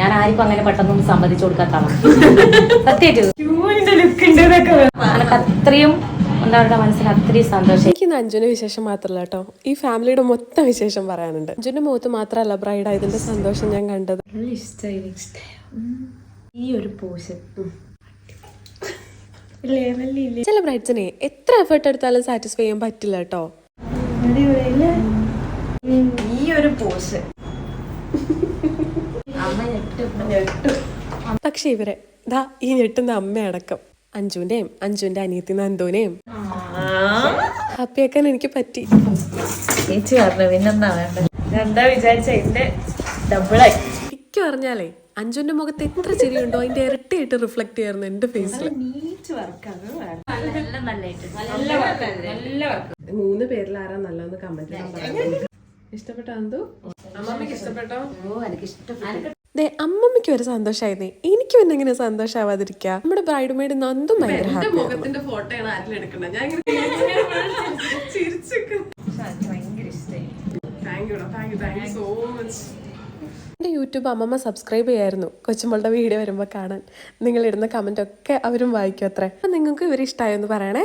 ഞാൻ ആർക്കും അങ്ങനെ പെട്ടെന്നൊന്നും സമ്മതിച്ചു കൊടുക്കാത്താണ് സത്യമായിട്ട്. അത്രയും എന്താ സന്തോഷം. എനിക്ക് അഞ്ജുന വിശേഷം മാത്രമല്ല കേട്ടോ. ഈ ഫാമിലിയുടെ മൊത്തം വിശേഷം പറയാനുണ്ട്. അഞ്ജുന്റെ മുഖത്ത് മാത്രമല്ല ബ്രൈഡ് ആയതിന്റെ സന്തോഷം ഞാൻ കണ്ടത്. ഈ ഒരു പോഷൻ ചില ബ്രൈഡ്സിനെ എത്ര എഫേർട്ട് എടുത്താലും സാറ്റിസ്ഫൈ ചെയ്യാൻ പറ്റില്ല കേട്ടോ. ഈ ഒരു പോഷൻ പക്ഷെ ഇവരെ ദാ ഈ ഞെട്ടുന്ന അമ്മയടക്കം അഞ്ജുവിന്റെയും അഞ്ജുവിന്റെ അനിയത്തി നന്ദുവിനെയും. ഹാപ്പിയാക്കാൻ എനിക്ക് പറ്റി. ചേച്ചി പറഞ്ഞു പിന്നെന്താ വേണ്ടത്? എന്താ വിചാരിച്ച? എന്റെ ഡബിളായി എനിക്ക് പറഞ്ഞാലേ അഞ്ജുവിന്റെ മുഖത്ത് എത്ര ചിരിയുണ്ടോ? അതിന്റെ ഇരട്ടിയായിട്ട് റിഫ്ലക്ട് ചെയ്യാറുണ്ട് എന്റെ ഫേസിൽ മൂന്ന് പേരിൽ ആരാ നല്ലതെന്ന് കമന്റ് ഇഷ്ടപ്പെട്ട അമ്മമ്മക്ക് ഇഷ്ടപ്പെട്ടോ? ദേ അമ്മമ്മയ്ക്ക് ഒരു സന്തോഷമായിരുന്നു എനിക്ക് പിന്നെ എങ്ങനെ സന്തോഷാവാതിരിക്ക? നമ്മുടെ ബ്രൈഡ് മെയ്ഡ് നന്ദും ഭയങ്കര എന്റെ മുഖത്തിന്റെ ഫോട്ടോയാണ് എടുക്കുന്നത് ഞാൻ എന്റെ യൂട്യൂബ് അമ്മമ്മ സബ്സ്ക്രൈബ് ചെയ്യായിരുന്നു. കൊച്ചുമോളുടെ വീഡിയോ വരുമ്പോൾ കാണാൻ. നിങ്ങൾ ഇടുന്ന കമന്റ് ഒക്കെ അവരും വായിക്കും അത്രേ. നിങ്ങൾക്ക് ഇവർ ഇഷ്ടമായെന്ന് പറയണേ.